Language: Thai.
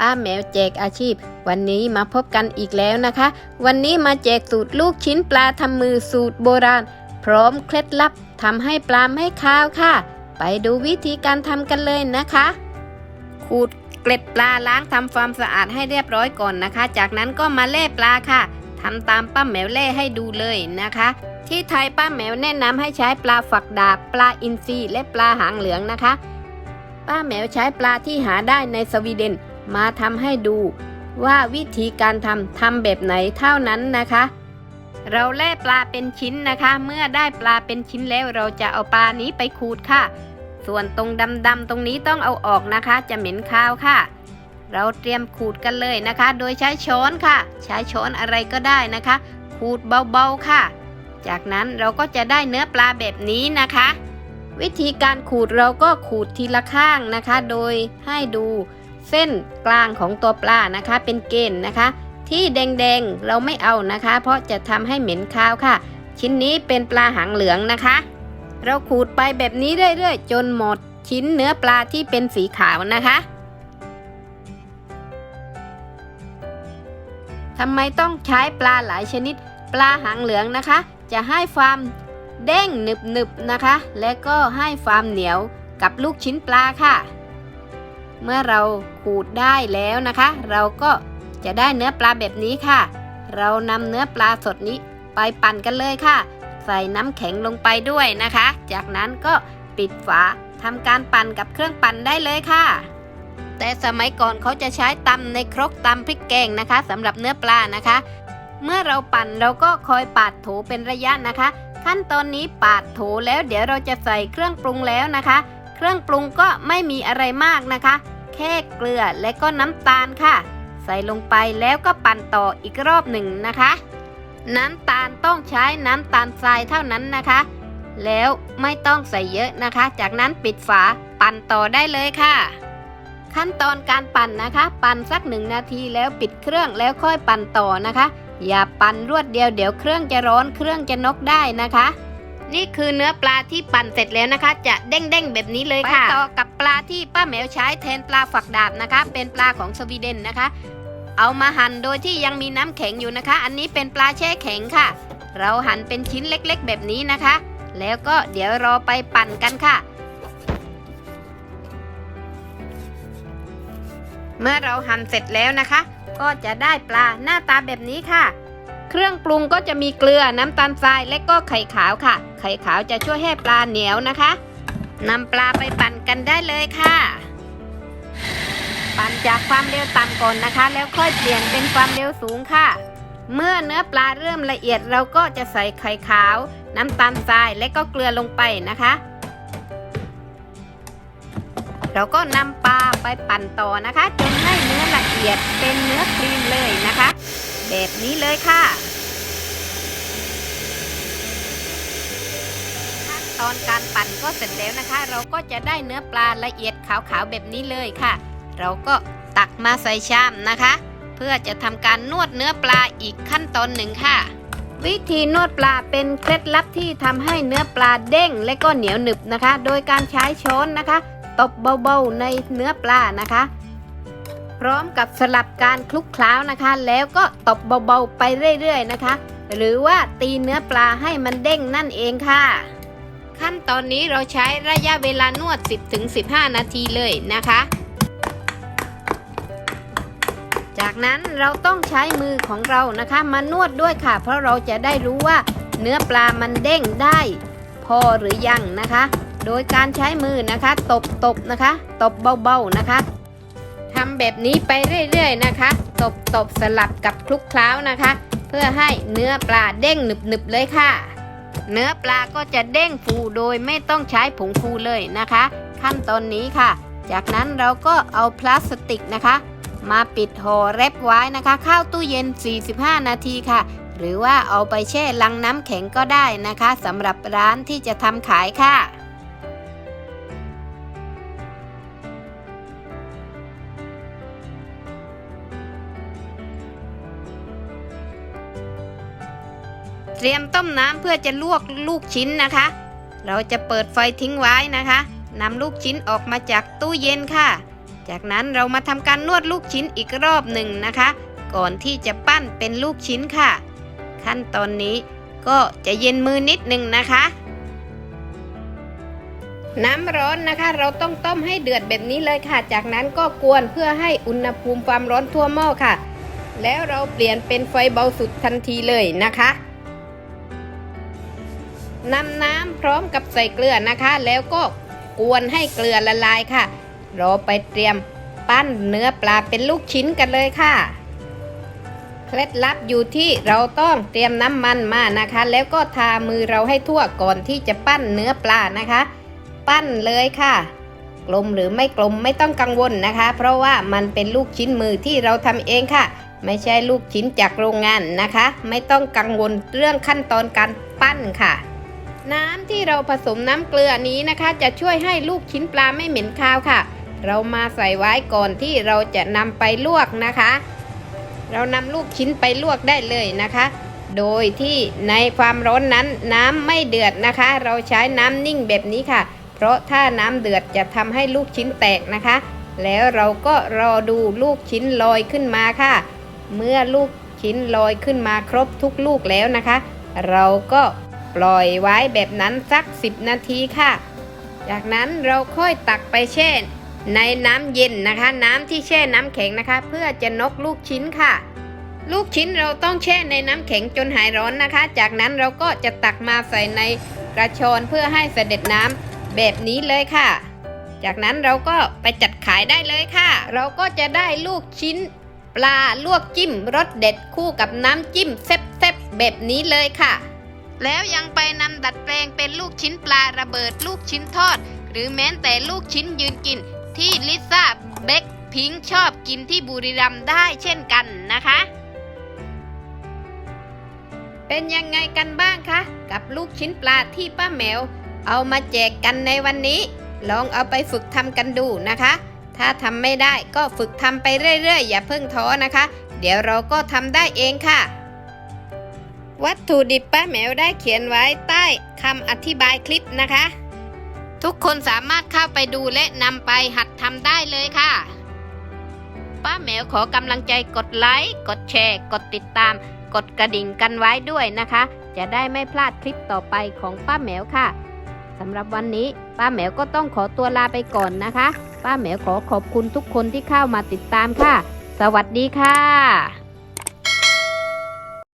ป้าแมวแจกอาชีพ วันนี้มาพบกันอีกแล้วนะคะ วันนี้มาแจกสูตรลูกชิ้นปลาทำมือสูตรโบราณ พร้อมเคล็ดลับทำให้ปลาไม่คาวค่ะ ไปดูวิธีการทำกันเลยนะคะขูดเกล็ดปลาล้างทำความสะอาดให้เรียบร้อยก่อนนะคะ จากนั้นก็มาเล่ปลาค่ะทำตามป้าแมวเล่ให้ดูเลยนะคะที่ไทยป้าแมวแนะนำให้ใช้ปลาฝักดาบปลาอินทรีและปลาหางเหลืองนะคะ ป้าแมวใช้ปลาที่หาได้ในสวีเดน มาทำให้ดู ว่าวิธีการทำทำแบบไหนเท่านั้นนะคะ เราแล่ปลาเป็นชิ้นนะคะ เมื่อได้ปลาเป็นชิ้นแล้วเราจะเอาปลานี้ไปขูดค่ะ ส่วนตรงดำๆตรงนี้ต้องเอาออกนะคะ จะเหม็นคาวค่ะ เราเตรียมขูดกันเลยนะคะ โดยใช้ช้อนค่ะ ใช้ช้อนอะไรก็ได้นะคะ ขูดเบาๆค่ะจากนั้นเราก็จะได้เนื้อปลาแบบนี้นะคะ วิธีการขูดเราก็ขูดทีละข้างนะคะ โดยให้ดู เส้นกลางของตัวปลานะคะ เป็นเกณฑ์นะคะ ที่แดงๆเราไม่เอานะคะ เพราะจะทำให้เหม็นคาวค่ะ ชิ้นนี้เป็นปลาหางเหลืองนะคะ เราขูดไปแบบนี้เรื่อยๆ จนหมดชิ้นเนื้อปลาที่เป็นสีขาวนะคะทำไมต้องใช้ปลาหลายชนิด ปลาหางเหลืองนะคะ จะให้ความเด้งหนึบๆนะคะ และก็ให้ความเหนียวกับลูกชิ้นปลาค่ะ เมื่อเราขูดได้แล้วนะคะ เราก็จะได้เนื้อปลาแบบนี้ค่ะ เรานำเนื้อปลาสดนี้ไปปั่นกันเลยค่ะ ใส่น้ำแข็งลงไปด้วยนะคะ จากนั้นก็ปิดฝาทำการปั่นกับเครื่องปั่นได้เลยค่ะ แต่สมัยก่อนเขาจะใช้ตำในครกตำพริกแกงนะคะสำหรับเนื้อปลานะคะ เมื่อเราปั่นเราก็คอยปาดโถเป็นระยะนะคะ ขั้นตอนนี้ปาดโถแล้วเดี๋ยวเราจะใส่เครื่องปรุงแล้วนะคะ เครื่องปรุงก็ไม่มีอะไรมากนะคะ ค่เกลือและก็น้ำตาลค่ะ ใส่ลงไปแล้วก็ปั่นต่ออีกรอบหนึ่งนะคะ น้ำตาลต้องใช้น้ำตาลทรายเท่านั้นนะคะ แล้วไม่ต้องใส่เยอะนะคะ จากนั้นปิดฝาปั่นต่อได้เลยค่ะ ขั้นตอนการปั่นนะคะ ปั่นสักหนึ่งนาทีแล้วปิดเครื่องแล้วค่อยปั่นต่อนะคะ อย่าปั่นรวดเดียวเดี๋ยวเครื่องจะร้อนเครื่องจะนกได้นะคะ นี่คือเนื้อปลาที่ปั่นเสร็จแล้วนะคะ จะเด้งๆแบบนี้เลยค่ะไปต่อกับปลาที่ป้าแมวใช้แทนปลาฝักดาบนะคะ เป็นปลาของสวีเดนนะคะ เอามาหั่นโดยที่ยังมีน้ำแข็งอยู่นะคะ อันนี้เป็นปลาแช่แข็งค่ะ เราหั่นเป็นชิ้นเล็กๆ แบบนี้นะคะ แล้วก็เดี๋ยวรอไปปั่นกันค่ะเมื่อเราหั่นเสร็จแล้วนะคะ ก็จะได้ปลาหน้าตาแบบนี้ค่ะ เครื่องปรุงก็จะมีเกลือน้ำตาลทรายและก็ไข่ขาวค่ะ ไข่ขาวจะช่วยให้ปลาเหนียวนะคะนำปลาไปปั่นกันได้เลยค่ะ ปั่นจากความเร็วต่ำก่อนนะคะ แล้วค่อยเปลี่ยนเป็นความเร็วสูงค่ะ เมื่อเนื้อปลาเริ่มละเอียดเราก็จะใส่ไข่ขาว น้ำตาลทรายและก็เกลือลงไปนะคะ เราก็นำปลาไปปั่นต่อนะคะจนให้เนื้อละเอียดเป็นเนื้อครีมเลย แบบนี้เลยค่ะ ขั้นตอนการปั่นก็เสร็จแล้วนะคะ เราก็จะได้เนื้อปลาละเอียดขาวๆแบบนี้เลยค่ะ เราก็ตักมาใส่ชามนะคะ เพื่อจะทำการนวดเนื้อปลาอีกขั้นตอนหนึ่งค่ะ วิธีนวดปลาเป็นเคล็ดลับที่ทำให้เนื้อปลาเด้งและก็เหนียวหนึบนะคะ โดยการใช้ช้อนนะคะ ตบเบาๆในเนื้อปลานะคะ พร้อมกับสลับการคลุกเคล้านะคะ แล้วก็ตบเบาๆไปเรื่อยๆนะคะ หรือว่าตีเนื้อปลาให้มันเด้งนั่นเองค่ะ ขั้นตอนนี้เราใช้ระยะเวลานวด 10-15 นาทีเลยนะคะ จากนั้นเราต้องใช้มือของเรานะคะ มานวดด้วยค่ะ เพราะเราจะได้รู้ว่าเนื้อปลามันเด้งได้ พอหรือยังนะคะ โดยการใช้มือนะคะ ตบตบๆนะคะ ตบเบาๆนะคะ ทำแบบนี้ไปเรื่อยๆนะคะ ตบตบสลับกับคลุกเคล้านะคะ เพื่อให้เนื้อปลาเด้งหนึบๆเลยค่ะ เนื้อปลาก็จะเด้งฟูโดยไม่ต้องใช้ผงฟูเลยนะคะ ขั้นตอนนี้ค่ะ จากนั้นเราก็เอาพลาสติกนะคะ มาปิดห่อแรปไว้นะคะเข้าตู้เย็น 45 นาทีค่ะ หรือว่าเอาไปแช่ลังน้ำแข็งก็ได้นะคะสำหรับร้านที่จะทำขายค่ะ เตรียมต้มน้ำเพื่อจะลวกลูกชิ้นนะคะ เราจะเปิดไฟทิ้งไว้นะคะนำลูกชิ้นออกมาจากตู้เย็นค่ะ จากนั้นเรามาทำการนวดลูกชิ้นอีกรอบหนึ่งนะคะ ก่อนที่จะปั้นเป็นลูกชิ้นค่ะ ขั้นตอนนี้ก็จะเย็นมือนิดหนึ่งนะคะ น้ำร้อนนะคะ เราต้องต้มให้เดือดแบบนี้เลยค่ะ จากนั้นก็กวนเพื่อให้อุณหภูมิความร้อนทั่วหม้อค่ะ แล้วเราเปลี่ยนเป็นไฟเบาสุดทันทีเลยนะคะ นำน้ำพร้อมกับใส่เกลือนะคะ แล้วก็กวนให้เกลือละลายค่ะเราไปเตรียมปั้นเนื้อปลาเป็นลูกชิ้นกันเลยค่ะ เคล็ดลับอยู่ที่เราต้องเตรียมน้ำมันมานะคะ แล้วก็ทามือเราให้ทั่วก่อนที่จะปั้นเนื้อปลานะคะ ปั้นเลยค่ะ กลมหรือไม่กลมไม่ต้องกังวลนะคะ เพราะว่ามันเป็นลูกชิ้นมือที่เราทำเองค่ะ ไม่ใช่ลูกชิ้นจากโรงงานนะคะ ไม่ต้องกังวลเรื่องขั้นตอนการปั้นค่ะ น้ำที่เราผสมน้ำเกลือนี้นะคะ จะช่วยให้ลูกชิ้นปลาไม่เหม็นคาวค่ะ เรามาใส่ไว้ก่อนที่เราจะนำไปลวกนะคะ เรานำลูกชิ้นไปลวกได้เลยนะคะ โดยที่ในความร้อนนั้นน้ำไม่เดือดนะคะ เราใช้น้ำนิ่งแบบนี้ค่ะ เพราะถ้าน้ำเดือดจะทำให้ลูกชิ้นแตกนะคะ แล้วเราก็รอดูลูกชิ้นลอยขึ้นมาค่ะ เมื่อลูกชิ้นลอยขึ้นมาครบทุกลูกแล้วนะคะ เราก็ ปล่อยไว้แบบนั้นสัก 10 นาทีค่ะ จากนั้นเราค่อยตักไปแช่ในน้ำเย็นนะคะ น้ำที่แช่น้ำแข็งนะคะ เพื่อจะนกลูกชิ้นค่ะ ลูกชิ้นเราต้องแช่ในน้ำแข็งจนหายร้อนนะคะ จากนั้นเราก็จะตักมาใส่ในกระชอนเพื่อให้เสด็จน้ำแบบนี้เลยค่ะ จากนั้นเราก็ไปจัดขายได้เลยค่ะ เราก็จะได้ลูกชิ้น ปลาลวกจิ้มรสเด็ดคู่กับน้ำจิ้มแซ่บๆแบบนี้เลยค่ะ แล้วยังไปนำดัดแปลงเป็นลูกชิ้นปลาระเบิดลูกชิ้นทอด หรือแม้แต่ลูกชิ้นยืนกิน ที่ลิซ่าเบ็คพิงค์ชอบกินที่บุรีรัมย์ได้เช่นกันนะคะ เป็นยังไงกันบ้างคะ กับลูกชิ้นปลาที่ป้าแมว เอามาแจกกันในวันนี้ ลองเอาไปฝึกทำกันดูนะคะ ถ้าทำไม่ได้ก็ฝึกทำไปเรื่อยๆ อย่าเพิ่งท้อนะคะ เดี๋ยวเราก็ทำได้เองค่ะ วัตถุดิบป้าแมวได้เขียนไว้ใต้คำอธิบายคลิปนะคะ ทุกคนสามารถเข้าไปดูและนำไปหัดทำได้เลยค่ะ ป้าแมวขอกำลังใจกดไลค์ กดแชร์ กดติดตาม กดกระดิ่งกันไว้ด้วยนะคะ จะได้ไม่พลาดคลิปต่อไปของป้าแมวค่ะสำหรับวันนี้ป้าแมวก็ต้องขอตัวลาไปก่อนนะคะ ป้าแมวขอขอบคุณทุกคนที่เข้ามาติดตามค่ะ สวัสดีค่ะ